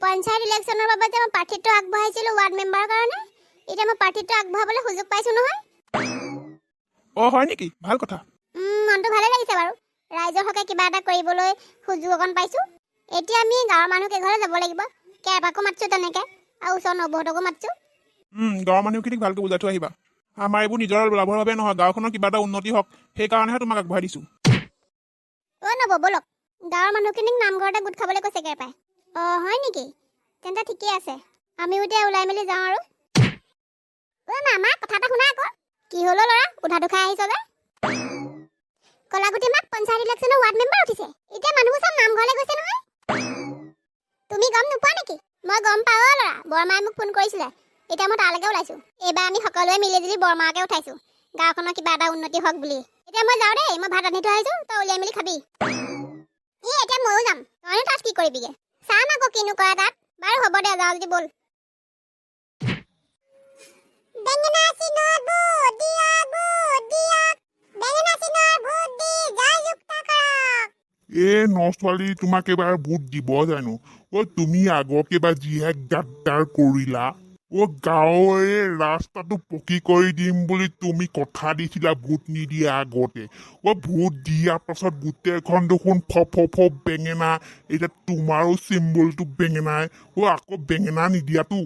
পঞ্চায়ত ইলেকশ্যনৰ বাবে যে মই প্ৰাৰ্থিত্ব আগবঢ়াইছিলোঁ ৱাৰ্ড মেম্বাৰৰ কাৰণে এতিয়া মই প্ৰাৰ্থিত্ব আগবঢ়াবলৈ সুযোগ পাইছোঁ নহয়। অ হয় নেকি? ভাল কথা। মনটো ভালে লাগিছে বাৰু। ৰাইজৰ হকে কিবা এটা কৰিবলৈ সুযোগ অকণ পাইছোঁ। এতিয়া আমি গাঁৱৰ মানুহ কেইঘৰলৈ যাব লাগিব। কেইবাকো মাতিছোঁ তেনেকৈ আৰু ওচৰৰ নবৌহঁতকো মাতিছোঁ। গাঁৱৰ মানুহখিনিক ভালকৈ বুজাই থৈ আহিবা। আমাৰ এইবোৰ নিজৰ লাভৰ বাবে নহয় গাঁওখনৰ কিবা এটা উন্নতি হওক সেইকাৰণেহে তোমাক আগবঢ়াই দিছোঁ। অ' নবৌ ব'লক। গাঁৱৰ মানুহখিনিক নামঘৰতে গোট খাবলৈ কৈছে কেৰপাই। অঁ হয় নেকি? তেন্তে ঠিকেই আছে। আমিও এতিয়া ওলাই মেলি যাওঁ আৰু। অ' মামা কথা এটা শুনা আকৌ। কি হ'লো ল'ৰা? উধাটো খাই আহিছ যে। কলাগুটি মাক পঞ্চায়ত ইলেকশ্যনৰ ৱাৰ্ড মেম্বাৰ উঠিছে। এতিয়া মানুহবোৰ চব নামঘৰলৈ গৈছে নহয়। তুমি গম নোপোৱা নেকি? মই গম পাওঁ অ' ল'ৰা। বৰমাই মোক ফোন কৰিছিলে। এতিয়া মই তালৈকে ওলাইছোঁ। এইবাৰ আমি সকলোৱে মিলি জুলি বৰমাকে উঠাইছোঁ। গাঁওখনৰ কিবা এটা উন্নতি হওক বুলি। এতিয়া মই যাওঁ দেই। মই ভাত ৰান্ধি থৈ আহিছোঁ। তই উলিয়াই মেলি খাবি। ই এতিয়া ময়ো যাম। তইনো তাত কি কৰিবিগে? চাম আকৌ কিনো কৰা তাত? বাৰু হ'ব দে ব'ল। বুট দি জয়যুক্ত কৰক। এ ন ছোৱালী তোমাক এবাৰ ভোট দিব জানো? অ তুমি আগক এবাৰ যিহে গাদ্দাৰ কৰিলা। অ গাঁৱৰে ৰাস্তাটো পকী কৰি দিম বুলি তুমি কথা দিছিলা ভোট নিদিয়া আগতে। অ ভোট দিয়াৰ পাছত গোটেইখন দেখোন ফ ফ ফ বেঙেনা এতিয়া তোমাৰো চিম্বলটো বেঙেনাই অ আকৌ বেঙেনা নিদিয়াতো।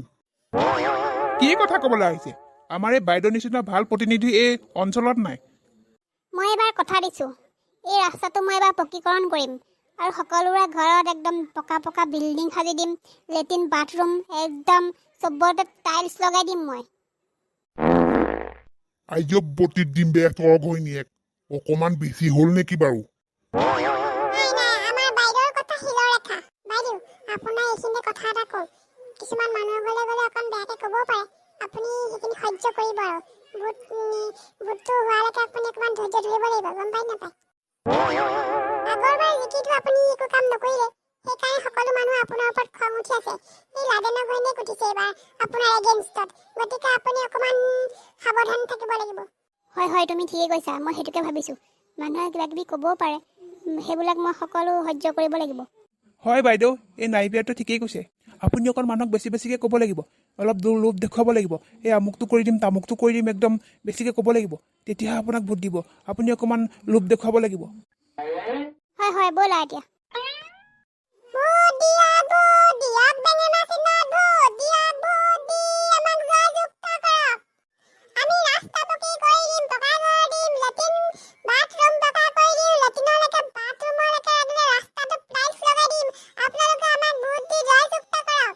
কি কথা ক'বলৈ আহিছে? আমাৰ এই বাইদেউৰ নিচিনা ভাল প্ৰতিনিধি এই অঞ্চলত নাই। মই এবাৰ কথা দিছোঁ। এই ৰাস্তাটো মই এবাৰ পকীকৰণ কৰিম। আৰু সকলোৰে ঘৰত একদম পকা পকা বিল্ডিং সাজি দিম লেট্ৰিন বাথৰুম একদম চবতে টাইলছ লগাই দিম মই। বটিত দিম বে তই ঘৈণীয়েক অকমান বেছি হ'ল নেকি বাৰু? আপোনাৰ কথা এটা কওঁ কিছুমান গ'লে অকণ বেয়াকৈ ক'বও পাৰে। আপুনি সেইখিনি সহ্য কৰিব আৰু। ভোট উম, ভোটটো হোৱালৈকে আপুনি অকণমান ধৈৰ্য ধৰিব লাগিব গম পাই নাপায়? আগৰবাৰ জিকিটো আপুনি একো কাম নকৰিলে। সেইকাৰণে সকলো মানুহ আপোনাৰ ওপৰত খং উঠি আছে। এই লাদেনৰ ঘৈণীয়েক উঠিছে এইবাৰ আপোনাৰ এগেইনষ্টত গতিকে আপুনি অকণমান সাৱধান থাকিব লাগিব। হয় হয় তুমি ঠিকেই কৈছা। মই সেইটোকে ভাবিছোঁ। মানুহে কিবা কিবি ক'বও পাৰে। সেইবিলাক মই সকলো সহ্য কৰিব লাগিব। হয় বাইদেউ। এই নাইবিয়াটো ঠিকেই কৈছে। আপুনি অকণ মানুহক বেছি বেছিকৈ ক'ব লাগিব। অলপ দূৰ লোভ দেখুৱাব লাগিব। এই আমুকটো কৰি দিম তামুকটো কৰি দিম একদম বেছিকৈ ক'ব লাগিব। তেতিয়াহে আপোনাক ভোট দিব। আপুনি অকণমান লোভ দেখুৱাব লাগিব। হয় হয় ব'লা এতিয়া ভোট দিয়ক ভোট দিয়ক বেঙেনা চিনত ভোট দিয়ক ভোট দি আমাক জয়যুক্ত কৰক আমি ৰাস্তা পকী কৰি দিম পকা ঘৰ দিম লেট্ৰিন বাথৰুম পকা কৰি দিম লেট্ৰিনলৈকে বাথৰুমলৈকে একদম ৰাস্তাটো টাইলছ লগাই দিম আপোনালোকে আমাক ভোট দি জয়যুক্ত কৰক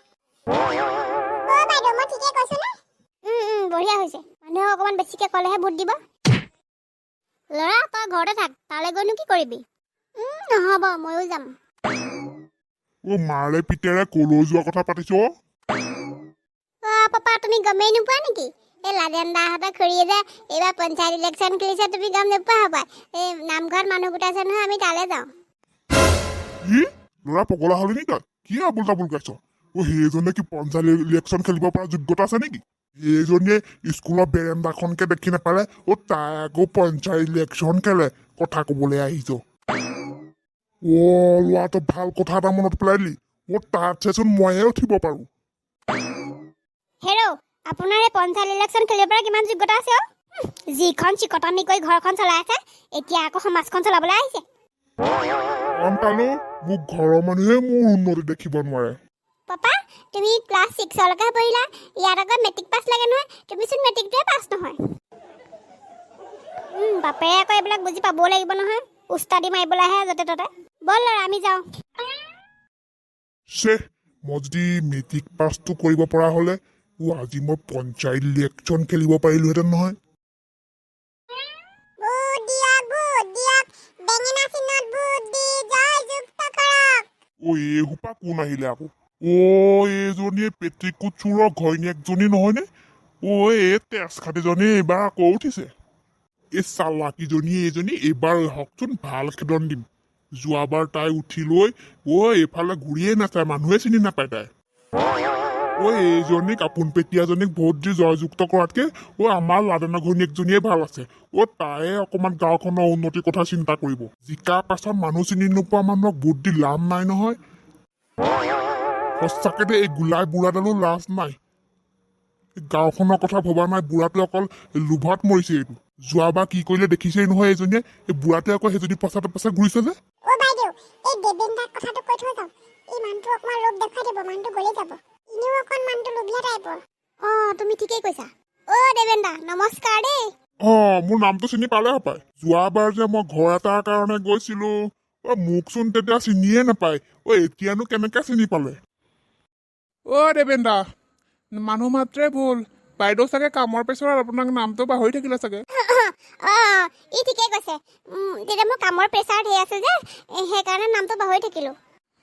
অ' বাইদেউ মই ঠিকে কৈছোঁ নে? উম উম বঢ়িয়া হৈছে। মানুহে অকণমান বেছিকৈ ক'লেহে ভোট দিব। ল'ৰা তই ঘৰতে থাক তালৈ গৈনো কি কৰিবি? উম, নহ'ব ময়ো যাম। অ মাৰে পিতেৰে কলৈ যোৱা কথা পাতিছ? অ' পাপা তুমি গমেই নোপোৱা নেকি? এই লাদেন দাহঁতৰ খুৰীয়ে যে এইবাৰ পঞ্চায়ত ইলেকশ্যন খেলিছে তুমি গম নোপোৱা হপাই এই নামঘৰত মানুহ গোটাইছে নহয় আমি তালৈ যাওঁ। কি ল'ৰা পগলা হলি নেকি তই? কি আবুল তাবুল গাইছ? অ সেইজনে কি পঞ্চায়ত ইলেকশ্যন খেলিব পৰা যোগ্যতা আছে নেকি? এইজনীয়ে স্কুলৰ বেৰেণ্ডাখনকে দেখি নাপালে অ তাই আকৌ পঞ্চায়ত ইলেকশ্যন খেলে কথা কবলৈ আহিছ। অ ল'ৰাটো ভাল কথা এটা মনত পেলাই দিলি অ তাত চাচোন ময়ে উঠিব পাৰো। হেৰৌ আপোনাৰ এই পঞ্চায়ত ইলেকশ্যন খেলিব পৰা কিমান যোগ্যতা আছে অ' যিখন চিকটনি কৰি ঘৰখন চলাই আছে এতিয়া আকৌ সমাজখন চলাবলৈ আহিছে। পালো মোক ঘৰৰ মানুহে মোৰ উন্নতি দেখিব নোৱাৰে। পাপা তুমি ক্লাছ ছিক্সলৈকে পঢ়িলা ইয়াত আকৌ মেট্ৰিক পাছ লাগে নহয় তুমিচোন মেট্ৰিকটোৱে পাছ নহয়। উম, বাপেৰে আকৌ এইবিলাক বুজি পাবও লাগিব নহয়। উস্তাদি মাৰিবলৈ আহে য'তে ত'তে। ব'ল ল'ৰা আমি যাওঁ। মই যদি মেট্ৰিক পাছটো কৰিব পৰা হ'লে আজি মই পঞ্চায়ত ইলেকশ্যন খেলিব পাৰিলোহেঁতেন নহয়। অ এইসোপা কোন আহিলে আকৌ? অ এইজনীয়ে পেট্ৰিকুট চোৰৰ ঘৈণীয়েকজনী নহয়নে? অ এই তেজ খাটিজনী এইবাৰ আকৌ উঠিছে। এই চালাকীজনী এইজনী এইবাৰ হওকচোন ভাল খেদন দিম যোৱাবাৰ তাই উঠি লৈ অ এইফালে ঘূৰিয়ে নাচায় মানুহে চিনি নাপায় তাই। অ এইজনীক আপোন পেটীয়াজনীক ভোট দি জয়যুক্ত কৰাতকে অ আমাৰ লাদেনা ঘৈণীয়েকজনীয়ে ভাল আছে। অ তায়ে অকমান গাঁওখনৰ উন্নতিৰ কথা চিন্তা কৰিব। জিকাৰ পাছত মানুহ চিনি নোপোৱা মানুহক ভোট দি লাভ নাই নহয়। সঁচাকে দে এই গোলাই বুঢ়াডালো লাজ নাই। গাঁওখনৰ কথা ভবা নাই বুঢ়াটোৱে অকল লোভত মৰিছে এইটো। যোৱাবাৰ কি কৰিলে দেখিছেই নহয় এইজনীয়ে এই বুঢ়াটোৱে আকৌ সেইজনী পচাতে পচাই ঘূৰিছে যে। অ বাইদেউ এই দেবেন দাক কথাটো কৈ থৈ যাওঁ। এই মানুহটো অকণমান লোভ দেখুৱাই দিব মানুহটো গলি যাব। এনেও অকণ মানুহটো লোভীয়া টাইপৰ। অ তুমি ঠিকেই কৈছা। অ দেবেন দা নমস্কাৰ দেই। অ মোৰ নামটো চিনি পালে হপায় যোৱাবাৰ যে মই ঘৰ এটাৰ কাৰণে গৈছিলো অ মোকচোন তেতিয়া চিনিয়ে নাপায়। অ এতিয়ানো কেনেকে চিনি পালে? অ' দেৱেন দা মানুহ মাত্ৰে ভুল। বাইদেউ চাগে কামৰ প্ৰেছাৰত আপোনাক নামটো পাহৰি থাকিলে চাগে। অ ই ঠিকেই কৈছে। তেতিয়া মোৰ কামৰ প্ৰেছাৰ ধেৰ আছে যে সেইকাৰণে নামটো পাহৰি থাকিলো।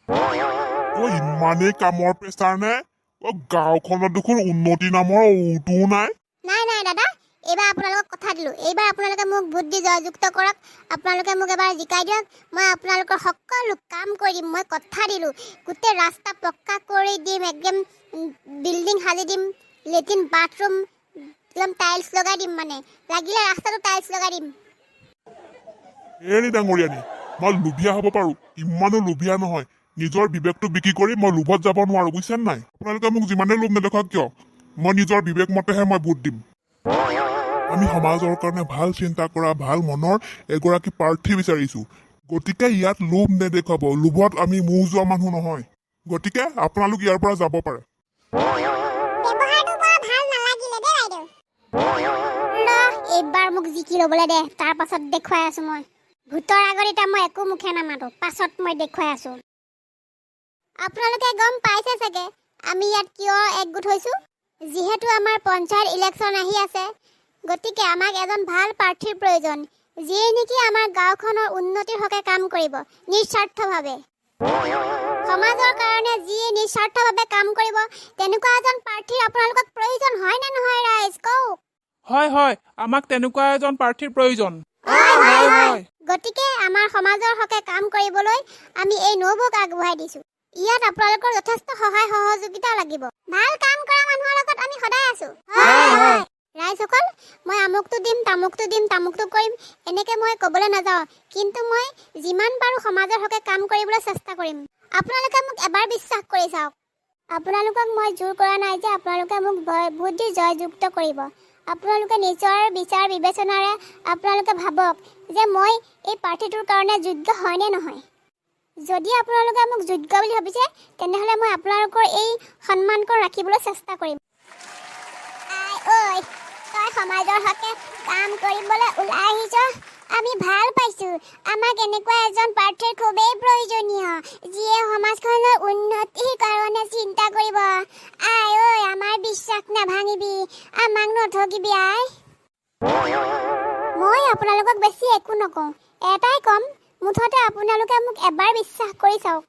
অ ইমানেই কামৰ প্ৰেছাৰ নে? অ গাঁওখনত দেখোন উন্নতি নামৰ উটোও নাই। নাই নাই দাদা এইবাৰ আপোনালোকক কথা দিলো। এইবাৰ আপোনালোকে মোক ভোট দি জয়যুক্ত কৰক আপোনালোকে মোক এবাৰ জিকাই দিয়ক মই আপোনালোকৰ সকলো কাম কৰি দিম মই কথা দিলো। গোটেই ৰাস্তা পক্কা কৰি দিম একদম বিল্ডিং সাজি দিম। লেট্ৰিন বাথৰুম একদম টাইলছ লগাই দিম মানে। লাগিলে ৰাস্তাটো টাইলছ লগাই দিম। এৰি ডাঙৰীয়ানী মই লোভীয়া হ'ব পাৰো ইমানো লোভীয়া নহয়। নিজৰ বিবেকটো বিক্ৰী কৰি মই লোভত যাব নাই? আপোনালোকে মোক যিমানেই লোভ কিয়? মই নিজৰ বিবেক মতেহে মই ভোট দিম। আমি সমাজৰ কাৰণে ভাল চিন্তা কৰা ভাল মনৰ এগৰাকী প্ৰাৰ্থী বিচাৰিছো। গতিকে ইয়াত লোভ নেদেখুৱাব লোভত আমি মুহ যোৱা মানুহ নহয়। গতিকে আপোনালোক ইয়াৰ পৰা যাব পাৰে। মোক জিকি ল'বলৈ দে, তাৰ পাছত দেখুৱাই আছো মই। ভূতৰ আগত এতিয়া মই একো মুখে নামাতো, পাছত মই দেখুৱাই আছো। আপোনালোকে গম পাইছে চাগে, আমি ইয়াত কিয় একগোট হৈছো? যিহেতু আমাৰ পঞ্চায়ত ইলেকশ্যন আহি আছে, গতিকে আমাক এজন ভালো প্ৰাৰ্থীৰ প্ৰয়োজন, যিয়ে নেকি আমাৰ গাঁওখনৰ উন্নতিৰ হকে কাম কৰিব, নিস্বাৰ্থভাৱে। সমাজৰ কাৰণে যিয়ে নিস্বাৰ্থভাৱে কাম কৰিব, তেনেকুৱা এজন প্ৰাৰ্থীৰ আপোনালোকক প্ৰয়োজন হয় নে নহয়, ৰাইজ কওক? হয় হয় আমাক তেনেকুৱা এজন প্ৰাৰ্থীৰ প্ৰয়োজন। গতিকে আমাৰ সমাজৰ হকে কাম কৰিবলৈ আমি এই নবৌক আগবঢ়াই দিছো। ইয়াত আপোনালোকৰ যথেষ্ট সহায় সহযোগিতা লাগিব। ভালো কাম কৰা মানুহৰ লগত আমি সদায় আছো। ৰাইজসকল মই আমুকটো দিম তামুকটো দিম তামুকটো কৰিম এনেকে মই ক'বলৈ নাযাওঁ। কিন্তু মই যিমান পাৰোঁ সমাজৰ হকে কাম কৰিবলৈ চেষ্টা কৰিম। আপোনালোকে মোক এবাৰ বিশ্বাস কৰি চাওক। আপোনালোকক মই জোৰ কৰা নাই যে আপোনালোকে মোক ভোট দি জয়যুক্ত কৰিব। আপোনালোকে নিজৰ বিচাৰ বিবেচনাৰে আপোনালোকে ভাবক যে মই এই প্ৰাৰ্থীটোৰ কাৰণে যোগ্য হয় নে নহয়। যদি আপোনালোকে মোক যোগ্য বুলি ভাবিছে, তেনেহ'লে মই আপোনালোকৰ এই সন্মানকণ ৰাখিবলৈ চেষ্টা কৰিম। তই সমাজৰ হকে কাম কৰিবলৈ ওলাই আহিছ। আমি ভালো পাইছো। আমাক এনেকুৱা এজন প্ৰাৰ্থীৰ খুবেই প্ৰয়োজনীয়, যিয়ে সমাজখনৰ উন্নতিৰ নঠগিবি আই মই আপোনালোকক বেছি একো নকওঁ। এটাই ক'ম মুঠতে আপোনালোকে মোক এবাৰ বিশ্বাস কৰি চাওক।